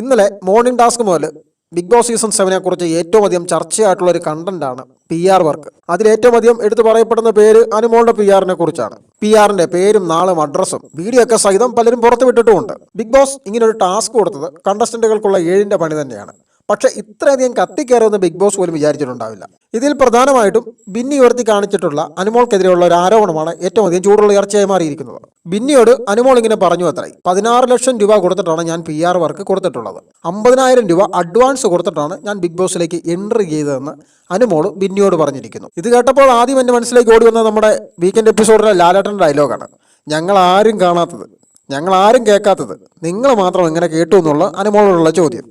ഇന്നലെ morning task മുതൽ Bigg Boss season സെവനെ കുറിച്ച് ഏറ്റവും അധികം ചർച്ചയായിട്ടുള്ള ഒരു കണ്ടന്റ് ആണ് പി ആർ വർക്ക് അതിൽ ഏറ്റവും അധികം എടുത്തു പറയപ്പെടുന്ന പേര് അനുമോളുടെ പി ആറിനെ കുറിച്ചാണ്. പി ആറിന്റെ പേരും നാളും അഡ്രസ്സും വീഡിയോ ഒക്കെ സഹിതം പലരും പുറത്തുവിട്ടിട്ടുമുണ്ട്. ബിഗ് ബോസ് ഇങ്ങനെ ഒരു ടാസ്ക് കൊടുത്തത് കണ്ടസ്റ്റന്റുകൾക്കുള്ള ഏഴിന്റെ പണി തന്നെയാണ്. പക്ഷെ ഇത്രയധികം കത്തിക്കയറുമെന്ന് ബിഗ് ബോസ് പോലും വിചാരിച്ചിട്ടുണ്ടാവില്ല. ഇതിൽ പ്രധാനമായിട്ടും ബിന്നി ഉയർത്തി കാണിച്ചിട്ടുള്ള അനുമോൾക്കെതിരെയുള്ള ഒരു ആരോപണമാണ് ഏറ്റവും അധികം ചൂടുള്ള ചർച്ചയായി മാറിയിരിക്കുന്നത്. ബിന്നിയോട് അനുമോൾ ഇങ്ങനെ പറഞ്ഞു അത്രേ പതിനാറ് ലക്ഷം രൂപ കൊടുത്തിട്ടാണ് ഞാൻ പി ആർ വർക്ക് കൊടുത്തിട്ടുള്ളത്. അമ്പതിനായിരം രൂപ അഡ്വാൻസ് കൊടുത്തിട്ടാണ് ഞാൻ ബിഗ് ബോസിലേക്ക് എൻട്രി ചെയ്തതെന്ന് അനുമോൾ ബിന്നിയോട് പറഞ്ഞിരിക്കുന്നു. ഇത് കേട്ടപ്പോൾ ആദ്യം എന്റെ മനസ്സിലേക്ക് ഓടി വന്ന നമ്മുടെ വീക്കെൻഡ് എപ്പിസോഡിലെ ലാലേട്ടന്റെ ഡയലോഗാണ്. ഞങ്ങൾ ആരും കാണാത്തത് ഞങ്ങൾ ആരും കേൾക്കാത്തത് നിങ്ങൾ മാത്രം എങ്ങനെ കേട്ടു എന്നുള്ള അനുമോളോടുള്ള ചോദ്യം.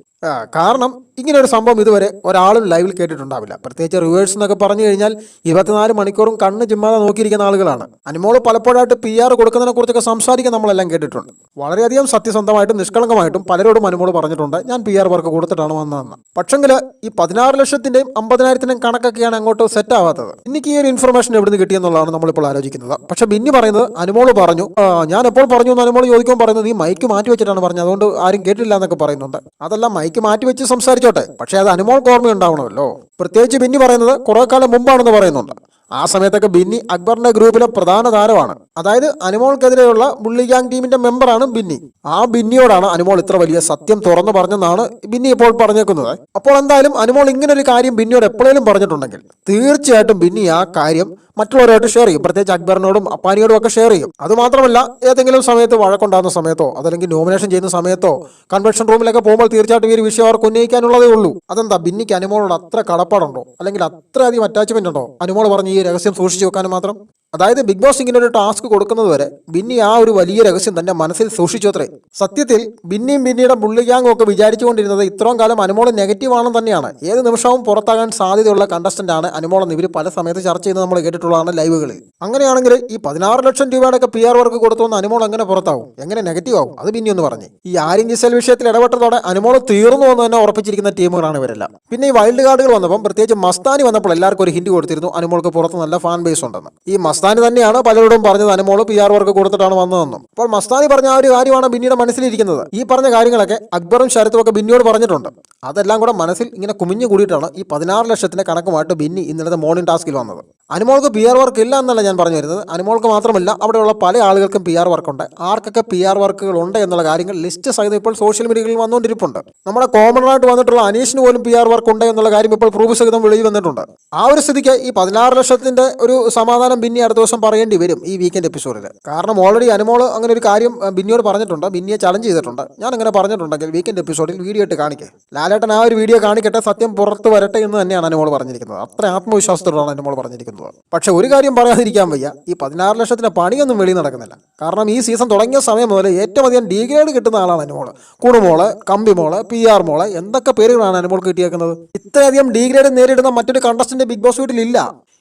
കാരണം ഇങ്ങനെ ഒരു സംഭവം ഇതുവരെ ഒരാളും ലൈവിൽ കേട്ടിട്ടുണ്ടാവില്ല. പ്രത്യേകിച്ച് റിവേഴ്സ് എന്നൊക്കെ പറഞ്ഞു കഴിഞ്ഞാൽ ഇരുപത്തിനാല് മണിക്കൂറും കണ്ണ് ചുമ്മാതെ നോക്കിയിരിക്കുന്ന ആളുകളാണ്. അനുമോൾ പലപ്പോഴായിട്ട് പി ആർ കൊടുക്കുന്നതിനെ കുറിച്ചൊക്കെ സംസാരിക്കാൻ നമ്മളെല്ലാം കേട്ടിട്ടുണ്ട്. വളരെയധികം സത്യസന്ധമായിട്ടും നിഷ്കളങ്കമായിട്ടും പലരോടും അനുമോൾ പറഞ്ഞിട്ടുണ്ട്. ഞാൻ പി ആർ വർക്ക് കൊടുത്തിട്ടാണ് വന്നതെന്ന്. പക്ഷെങ്കിൽ ഈ പതിനാറ് ലക്ഷത്തിന്റെയും അമ്പതിനായിരത്തിന്റെയും കണക്കൊക്കെയാണ് അങ്ങോട്ട് സെറ്റ് ആവാത്തത്. എനിക്ക് ഈ ഒരു ഇൻഫർമേഷൻ എവിടെ നിന്ന് കിട്ടിയെന്നുള്ളതാണ് നമ്മളിപ്പോൾ ആലോചിക്കുന്നത്. പക്ഷെ ബിന്നി പറയുന്നത് അനുമോൾ പറഞ്ഞു. ഞാൻ എപ്പോൾ പറഞ്ഞു എന്ന് അനുമോൾ ചോദിക്കുമ്പോൾ പറയുന്നത് ഈ മൈക്ക് മാറ്റി വെച്ചിട്ടാണ് പറഞ്ഞത്. അതുകൊണ്ട് ആരും കേട്ടില്ല എന്നൊക്കെ പറയുന്നുണ്ട്. അതല്ല മൈക്ക് മാറ്റി വെച്ച് സംസാരിച്ചോട്ടെ പക്ഷേ അത് അനുമോൾക്ക് ഓർമ്മയുണ്ടാവണമല്ലോ. പ്രത്യേകിച്ച് ബിന്നി പറയുന്നത് കുറെ കാലം മുമ്പാണെന്ന് പറയുന്നുണ്ട്. ആ സമയത്തൊക്കെ ബിന്നി അക്ബറിന്റെ ഗ്രൂപ്പിലെ പ്രധാന താരമാണ്. അതായത് അനുമോൾക്കെതിരെയുള്ള ബുള്ളി ഗ്യാങ് ടീമിന്റെ മെമ്പറാണ് ബിന്നി. ആ ബിന്നിയോടാണ് അനുമോൾ ഇത്ര വലിയ സത്യം തുറന്നു പറഞ്ഞെന്നാണ് ബിന്നി ഇപ്പോൾ പറഞ്ഞേക്കുന്നത്. അപ്പോൾ എന്തായാലും അനുമോൾ ഇങ്ങനെ ഒരു കാര്യം ബിന്നിയോട് എപ്പോഴേലും പറഞ്ഞിട്ടുണ്ടെങ്കിൽ തീർച്ചയായിട്ടും ബിന്നി ആ കാര്യം മറ്റുള്ളവരായിട്ട് ഷെയർ ചെയ്യും. പ്രത്യേകിച്ച് അക്ബറിനോടും അപ്പാനിയോടും ഒക്കെ ഷെയർ ചെയ്യും. അതുമാത്രമല്ല ഏതെങ്കിലും സമയത്ത് വഴക്കുണ്ടാകുന്ന സമയത്തോ അതല്ലെങ്കിൽ നോമിനേഷൻ ചെയ്യുന്ന സമയത്തോ കൺവെൻഷൻ റൂമിലൊക്കെ പോകുമ്പോൾ തീർച്ചയായിട്ടും ഈ ഒരു വിഷയം അവർക്ക് ഉന്നയിക്കാനുള്ളതേ ഉള്ളൂ. അതെന്താ? ബിന്നിക്ക് അനുമോളോട് അത്ര കടപ്പാടുണ്ടോ? അല്ലെങ്കിൽ അത്രയധികം അറ്റാച്ച്മെന്റ് ഉണ്ടോ? അനുമോൾ പറഞ്ഞ് ഈ രഹസ്യം സൂക്ഷിച്ചു വെക്കാനും മാത്രം അതായത് ബിഗ് ബോസ് ഇങ്ങനെ ഒരു ടാസ്ക് കൊടുക്കുന്നത് വരെ ബിന്നി ആ ഒരു വലിയ രഹസ്യം തന്റെ മനസ്സിൽ സൂക്ഷിച്ചു അത്രേ. സത്യത്തിൽ ബിന്നിയും ബിന്നിയുടെ ബുള്ളിയാങ്ങും ഒക്കെ വിചാരിച്ചുകൊണ്ടിരുന്നത് ഇത്രയും കാലം അനുമോളം നെഗറ്റീവ് ആണെന്ന് തന്നെയാണ്. ഏത് നിമിഷവും പുറത്താകാൻ സാധ്യതയുള്ള കണ്ടസ്റ്റന്റ് ആണ് അനുമോളം ഇവർ പല സമയത്ത് ചർച്ച ചെയ്ത് നമ്മൾ കേട്ടിട്ടുള്ളതാണ് ലൈവുകളിൽ അങ്ങനെയാണെങ്കിൽ ഈ പതിനാറ് ലക്ഷം രൂപയുടെ ഒക്കെ പി ആർ വർക്ക് കൊടുത്തുവന്ന് അനുമോൾ എങ്ങനെ പുറത്താവും? എങ്ങനെ നെഗറ്റീവ് ആവും? അത് ബിന്നി ഒന്ന് പറഞ്ഞു. ഈ ആര്യൻ ജിസൽ വിഷയത്തിൽ ഇടപെട്ടതോടെ അനുമോൾ തീർന്നു എന്ന് തന്നെ ഉറപ്പിച്ചിരിക്കുന്ന ടീമുകളാണ് ഇവരെല്ലാം. പിന്നെ ഈ വൈൽഡ് കാർഡുകൾ വന്നപ്പം പ്രത്യേകിച്ച് മസ്താനി വന്നപ്പോൾ എല്ലാവർക്കും ഒരു ഹിന്റ് കൊടുത്തിരുന്നു അനുമോൾക്ക് പുറത്ത് നല്ല ഫാൻ ബേസ് ഉണ്ടെന്ന്. ഈ മസ്താനി തന്നെയാണ് പലരോടും പറഞ്ഞത്. അനുമോൾ പി ആർ വർക്ക് കൊടുത്തിട്ടാണ് വന്നതെന്നും. അപ്പോൾ മസ്താനി പറഞ്ഞ ആ ഒരു കാര്യമാണ് ബിന്നിയുടെ മനസ്സിലിരിക്കുന്നത്. ഈ പറഞ്ഞ കാര്യങ്ങളൊക്കെ അക്ബറും ശരത്തും ഒക്കെ ബിന്നിയോട് പറഞ്ഞിട്ടുണ്ട്. അതെല്ലാം കൂടെ മനസ്സിൽ ഇങ്ങനെ കുമിഞ്ഞു കൂടിയിട്ടാണ് ഈ പതിനാറ് ലക്ഷത്തിന്റെ കണക്കുമായിട്ട് ബിന്നി ഇന്നലത്തെ മോർണിംഗ് ടാസ്കിൽ വന്നത്. അനുമോൾക്ക് പി ആർ വർക്ക് ഇല്ല എന്നല്ല ഞാൻ പറഞ്ഞു വരുന്നത്. അനുമോൾക്ക് മാത്രമല്ല അവിടെയുള്ള പല ആളുകൾക്കും പി ആർ വർക്ക് ഉണ്ട്. ആർക്കൊക്കെ പി ആർ വർക്കുകൾ ഉണ്ട് എന്നുള്ള കാര്യങ്ങൾ ലിസ്റ്റ് സഹിതം ഇപ്പോൾ സോഷ്യൽ മീഡിയയിൽ വന്നുകൊണ്ടിരിപ്പുണ്ട്. നമ്മുടെ കോമൺ ആയിട്ട് വന്നിട്ടുള്ള അനീഷിന് പോലും പി ആർ വർക്ക് ഉണ്ട് എന്നുള്ള കാര്യം ഇപ്പോൾ പ്രൂഫ് സഹിതം വെളിയിൽ വന്നിട്ടുണ്ട്. ആ ഒരു സ്ഥിതിക്ക് ഈ പതിനാറ് ലക്ഷത്തിന്റെ ഒരു സമാധാനം ബിന്നി ദിവസം പറയേണ്ടി വരും ഈ വീക്കെൻഡ് എപ്പിസോഡിൽ കാരണം ഓൾറെഡി അനുമോൾ അങ്ങനെ ഒരു കാര്യം ബിന്നിയോട് പറഞ്ഞിട്ടുണ്ട്. ബിന്നിയെ ചലഞ്ച് ചെയ്തിട്ടുണ്ട്. ഞാൻ അങ്ങനെ പറഞ്ഞിട്ടുണ്ടെങ്കിൽ വീക്കെൻഡ് എപ്പിസോഡിൽ വീഡിയോ ഇട്ട് കാണിക്കേ. ലാലേട്ടൻ ആ ഒരു വീഡിയോ കാണിക്കട്ടെ സത്യം പുറത്ത് വരട്ടെ എന്ന് തന്നെയാണ് അനുമോൾ പറഞ്ഞിരിക്കുന്നത്. അത്ര ആത്മവിശ്വാസത്തോടാണ് അനുമോൾ പറഞ്ഞിരിക്കുന്നത്. പക്ഷെ ഒരു കാര്യം പറയാതിരിക്കാൻ വയ്യ. ഈ പതിനാറ് ലക്ഷത്തിന് പണിയൊന്നും വെളിയിൽ നടക്കുന്നില്ല. കാരണം ഈ സീസൺ തുടങ്ങിയ സമയം മുതൽ ഏറ്റവും അധികം ഡിഗ്രേഡ് കിട്ടുന്ന ആളാണ് അനുമോൾ. കുണുമോൾ കമ്പിമോൾ പി ആർ മോൾ എന്തൊക്കെ പേരുകളാണ് അനുമോൾ കിട്ടിയേക്കുന്നത്? ഇത്രയധികം ഡിഗ്രേഡ് നേരിടുന്ന മറ്റൊരു കണ്ടസ്റ്റന്റ് ബിഗ് ബോസ് വീട്ടിലില്ല.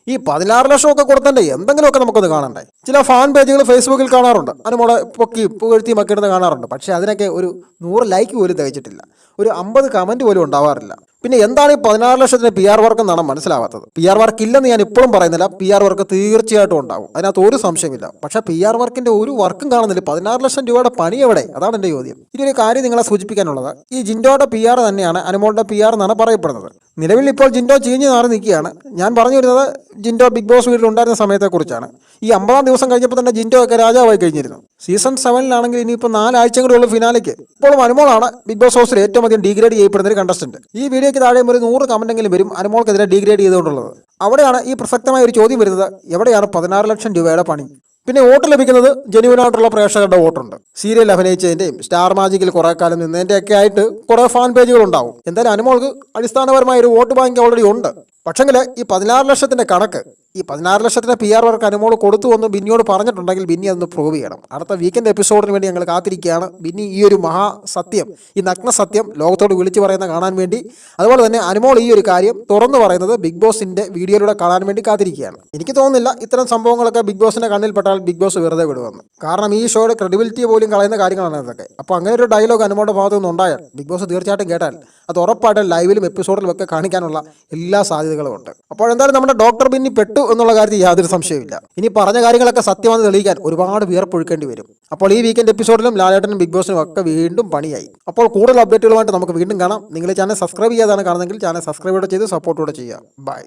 ഈ പതിനാറ് ലക്ഷം ഒക്കെ കൊടുത്തണ്ടേ എന്തെങ്കിലുമൊക്കെ നമുക്കൊന്ന് കാണണ്ടേ? ചില ഫാൻ പേജുകൾ ഫേസ്ബുക്കിൽ കാണാറുണ്ട്. അനുമോളെ പൊക്കി പുകഴ്ത്തിയും ഒക്കെ ഇടുന്ന കാണാറുണ്ട്. പക്ഷേ അതിനൊക്കെ ഒരു നൂറ് ലൈക്ക് പോലും തികച്ചിട്ടില്ല. ഒരു അമ്പത് കമന്റ് പോലും ഉണ്ടാവാറില്ല. പിന്നെ എന്താണ് ഈ പതിനാറ് ലക്ഷത്തിന് പി ആർ വർക്ക് എന്നാണ് മനസ്സിലാവാത്തത്. പി ആർ വർക്ക് ഇല്ലെന്ന് ഞാൻ ഇപ്പോഴും പറയുന്നില്ല. പി ആർ വർക്ക് തീർച്ചയായിട്ടും ഉണ്ടാവും. അതിനകത്ത് ഒരു സംശയമില്ല പക്ഷെ പി ആർ വർക്കിന്റെ ഒരു വർക്കും കാണുന്നില്ല. പതിനാറ് ലക്ഷം രൂപയുടെ പണി എവിടെ? അതാണ് എന്റെ ചോദ്യം. ഇനി ഒരു കാര്യം നിങ്ങളെ സൂചിപ്പിക്കാനുള്ളത്. ഈ ജിൻഡോയുടെ പി ആർ തന്നെയാണ് അനുമോളുടെ പി ആർ എന്നാണ് പറയപ്പെടുന്നത്. നിലവിൽ ഇപ്പോൾ ജിൻഡോ ചീഞ്ഞ് നാറി നിൽക്കുകയാണ്. ഞാൻ പറഞ്ഞു വരുന്നത് ജിൻഡോ ബിഗ് ബോസ് വീട്ടിൽ ഉണ്ടായിരുന്ന സമയത്തെക്കുറിച്ചാണ്. ഈ അമ്പതാം ദിവസം കഴിഞ്ഞപ്പോൾ തന്നെ ജിൻഡോ ഒക്കെ രാജാവായി കഴിഞ്ഞിരുന്നു. സീസൺ സെവനിലാണെങ്കിൽ ഇനിയിപ്പോൾ നാലാഴ്ച കൂടെ ഉള്ള ഫിനാലിക്ക് ഇപ്പോഴും അനുമോളാണ് ബിഗ് ബോസ് ഹൗസിൽ ഏറ്റവും അധികം ഡിഗ്രേഡ് ചെയ്യപ്പെടുന്ന ഒരു കണ്ടസ്റ്റന്റ് ഈ വീഡിയോയ്ക്ക് താഴെ ഒരു നൂറ് കമന്റെങ്കിലും വരും. അനുമോൾക്കെതിരെ ഡിഗ്രേഡ് ചെയ്തുകൊണ്ടുള്ളത്. അവിടെയാണ് ഈ പ്രസക്തമായ ഒരു ചോദ്യം വരുന്നത്. എവിടെയാണ് പതിനാറ് ലക്ഷം രൂപയുടെ പണി? പിന്നെ വോട്ട് ലഭിക്കുന്നത് ജെനുവിനായിട്ടുള്ള പ്രേക്ഷകരുടെ വോട്ടുണ്ട്. സീരിയൽ അഭിനയിച്ചതിന്റെയും സ്റ്റാർ മാജിക്കിൽ കുറെ കാലം നിന്നതിന്റെയൊക്കെ ആയിട്ട് കുറേ ഫാൻ പേജുകൾ ഉണ്ടാവും. എന്തായാലും അനുമോൾക്ക് അടിസ്ഥാനപരമായ ഒരു വോട്ട് ബാങ്ക് ഓൾറെഡി ഉണ്ട്. പക്ഷെങ്കിൽ ഈ പതിനാറ് ലക്ഷത്തിന്റെ കണക്ക് ഈ പതിനാറ് ലക്ഷത്തിന്റെ പി ആർ വർക്ക് അനുമോൾ കൊടുത്തു എന്ന് ബിന്നിയോട് പറഞ്ഞിട്ടുണ്ടെങ്കിൽ ബിന്നി അതൊന്ന് പ്രൂവ് ചെയ്യണം. അടുത്ത വീക്കെൻഡ് എപ്പിസോഡിന് വേണ്ടി ഞങ്ങൾ കാത്തിരിക്കുകയാണ്. ബിന്നി ഈ ഒരു മഹാ സത്യം ഈ നഗ്ന സത്യം ലോകത്തോട് വിളിച്ചു പറയുന്ന കാണാൻ വേണ്ടി. അതുപോലെ തന്നെ അനുമോൾ ഈ ഒരു കാര്യം തുറന്നു പറയുന്നത് ബിഗ് ബോസിന്റെ വീഡിയോയിലൂടെ കാണാൻ വേണ്ടി കാത്തിരിക്കുകയാണ്. എനിക്ക് തോന്നുന്നില്ല ഇത്തരം സംഭവങ്ങളൊക്കെ ബിഗ് ബോസിന്റെ കണ്ണിൽപ്പെട്ടാൽ ബിഗ് ബോസ് വെറുതെ വിടുമെന്ന്. കാരണം ഈ ഷോയുടെ ക്രെഡിബിലിറ്റി പോലും കളയുന്ന കാര്യങ്ങളാണ് ഇതൊക്കെ. അപ്പോൾ അങ്ങനെ ഒരു ഡയലോഗ് അനുമോളുടെ ഭാഗത്തു നിന്ന് ഉണ്ടായാൽ ബിഗ് ബോസ് തീർച്ചയായിട്ടും കേട്ടാൽ അത് ഉറപ്പായിട്ടും ലൈവിലും എപ്പിസോഡിലും ഒക്കെ കാണിക്കാനുള്ള എല്ലാ സാധ്യതകളും ഉണ്ട്. അപ്പോൾ എന്തായാലും നമ്മുടെ ഡോക്ടർ ബിന്നി പെട്ടു. എന്നുള്ള കാര്യത്തിൽ യാതൊരു സംശയമില്ല ഇനി പറഞ്ഞ കാര്യങ്ങളൊക്കെ സത്യമാണെന്ന് തെളിയിക്കാൻ ഒരുപാട് വിയർപ്പൊഴുക്കേണ്ടി വരും. അപ്പോൾ ഈ വീക്കെൻഡ് എപ്പിസോഡിലും ലാലേട്ടനും ബിഗ് ബോസിനും ഒക്കെ വീണ്ടും പണിയായി. അപ്പോൾ കൂടുതൽ അപ്ഡേറ്റുകളുമായിട്ട് നമുക്ക് വീണ്ടും കാണാം. നിങ്ങൾ ചാനൽ സബ്സ്ക്രൈബ് ചെയ്യാതാണ് കാണുന്നതെങ്കിൽ ചാനൽ സബ്സ്ക്രൈബ് ചെയ്ത് സപ്പോർട്ടോടെ ചെയ്യുക. ബൈ